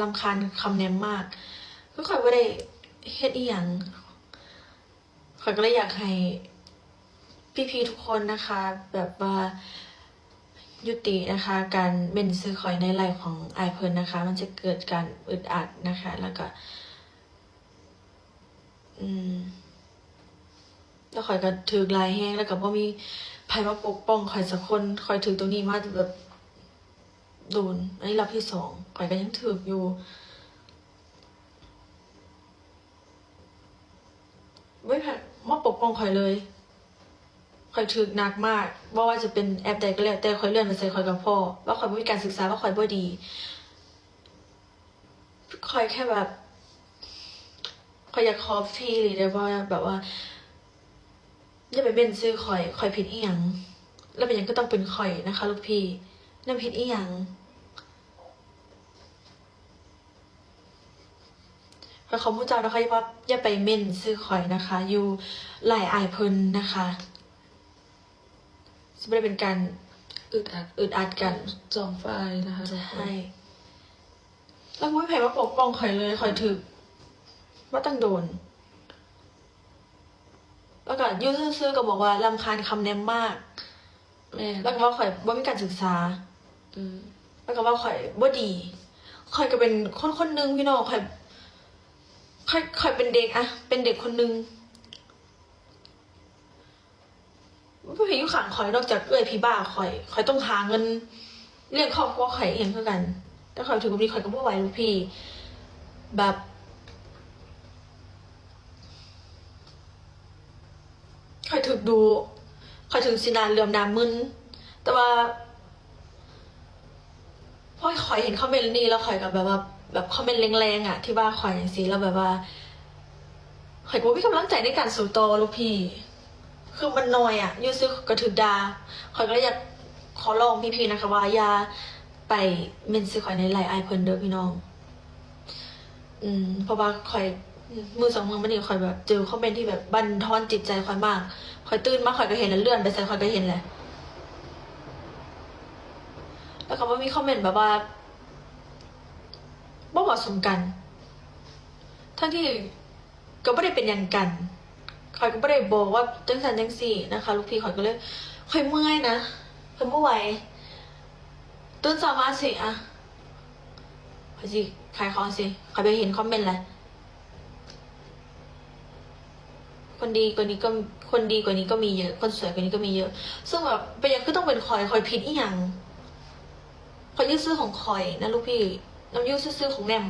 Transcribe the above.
ลำคาญคำแนมมากก็คอยว่าได้เฮ็ดอีหยังคอยก็เลยอยากให้พี่ๆทุกคนนะคะ แบบว่ายุตินะคะ การเม่นซื้อคอยในไลฟ์ของไอเพิร์นนะคะ มันจะเกิดการอึดอัดนะคะ แล้วก็อืมแล้วข่อยก็ถือลายแห้งแล้วก็บ่มีไผมาปกป้องข่อยสักคนข่อยถือตรงนี้มาแบบ โดน อันนี้รับที่สองข่อยก็ยังถืออยู่ ไม่แพ้มาปกป้องข่อยเลยข่อยถือหนักมากบ่ว่าจะเป็นแอปใดก็แล้วแต่ข่อยเลื่อนไปใส่ข่อยกับพ่อว่าข่อยบ่มีการศึกษาว่าข่อยบ่ดีข่อยแค่แบบข่อยอยากขอฟรีเลยได้ว่าแบบว่าอย่าไปเป็นซื้อข่อยข่อยผิดอีหยังแล้วเป็นยังก็ต้องเป็นข่อยนะคะ ลูกพี่ นั่นผิดอีหยังขอขอบคุณเจ้านะคะอย่าว่าอย่าไปเม่นซื้อข่อยนะคะ อยู่หลายอายเพิ่นนะคะจะไม่ได้เป็นการอึดอัดอึดอัดกันจองไฟล์นะคะทุกคนใช่แล้วไม่แพ้ว่าปกป้องข่อยเลยข่อยถึกว่าต้องโดน แล้วก็อยุ่ซื่อๆก็บอกว่าลำคาญคำแนมมากแม่แล้วก็ว่าข่อยบ่มีการศึกษา อืมแล้วก็ว่าข่อยบ่ดีข่อยก็เป็นคนคนนึงพี่น้องข่อยข่อยข่อยเป็นเด็กอะเป็นเด็กคนนึงไม่เห็นอยู่ข้างข่อยนอกจากเอ้อยพี่บ้าข่อยข่อยต้องหาเงินเลี้ยงครอบครัวข่อยเองเท่ากัน แต่ข่อยถึงวันนี้ข่อยก็บ่ไหวลูกพี่ แบบข่อยถึกดูข่อยถึงสินานเรื่อมน้ำมึนแต่ว่า พอข่อยเห็นคอมเมนต์นี้แล้วข่อยกับแบบว่า แบบคอมเมนต์แรงๆอะที่ว่าข่อยอย่างสีแล้วแบบว่าข่อยก็มีกำลังใจในการสู่โตลูกพี่ คือมันนอยอะยูซึกระถึกดาข่อยก็เลยอยากขอลองพี่ๆนะคะว่าอย่าไปเมนซื้อข่อยในไลน์ไอเพิ่นเด้อพี่น้อง อืมเพราะว่าข่อยมือสองมือมันนี่ข่อยแบบเจอคอมเมนต์ที่แบบบันทอนจิตใจข่อยมากข่อยตื่นมาข่อยก็เห็นแล้วเลื่อนไปใส่ข่อยก็เห็นแหละ แล้วก็ว่ามีคอมเมนต์แบบว่าบ่เหมาะสมกัน ทั้งที่ก็ไม่ได้เป็นอย่างกันคอยก็ไม่ได้บอกว่าจังสันจังสี่นะคะ ลูกพี่คอยก็เลยคอยเมื่อยนะคอยเมื่อไหวตื่นสามาสิอะคอยสิขายของสิคอยไปเห็นคอมเมนต์แหละคนดีกว่านี้ก็คนดีกว่านี้ก็มีเยอะ คนสวยกว่านี้ก็มีเยอะ ซึ่งแบบเป็นอย่างคือต้องเป็นคอยคอยผิดอีหยัง ขอยืดซื้อของคอยนะลูกพี่น้ำยืดซื้อของแนม